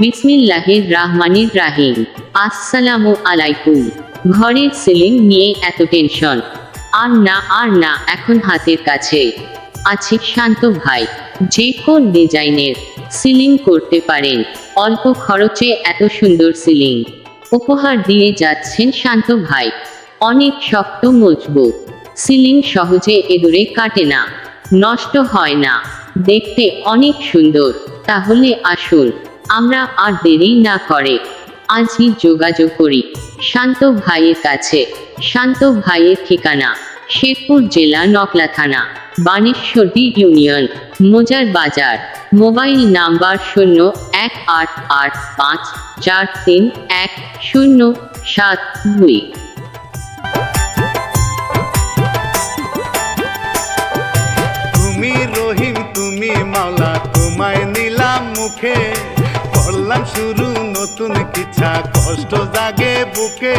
বিসমিল্লাহির রাহমানির রাহিম। আসসালামু আলাইকুম। ঘরের সিলিং নিয়ে এত টেনশন। আর না আর না, এখন হাতের কাছে। আছে শান্ত ভাই, যে কোন ডিজাইনের সিলিং করতে পারেন। অল্প খরচে এত সুন্দর সিলিং। উপহার দিয়ে যাচ্ছেন শান্ত ভাই। অনেক শক্ত, মজবুত। সিলিং সহজে এদুরে কাটে না। নষ্ট হয় না। দেখতে অনেক সুন্দর। তাহলে আসুন। আমরা আর দেরি না করে। আজই যোগাযোগ করি। শান্ত ভাইয়ের কাছে। শান্ত ভাইয়ের ঠিকানা। শেরপুর জেলা নকলা থানা। বানেশ্বরী ইউনিয়ন, মোজার বাজার। মোবাইল নাম্বার শূন্য এক আট আট পাঁচ চার তিন এক শূন্য সাত দুই। তুমি রহিম, তুমি তোমায় নিলাম মুখে। শুরু নতুন কিছা কষ্ট জাগে বুকে।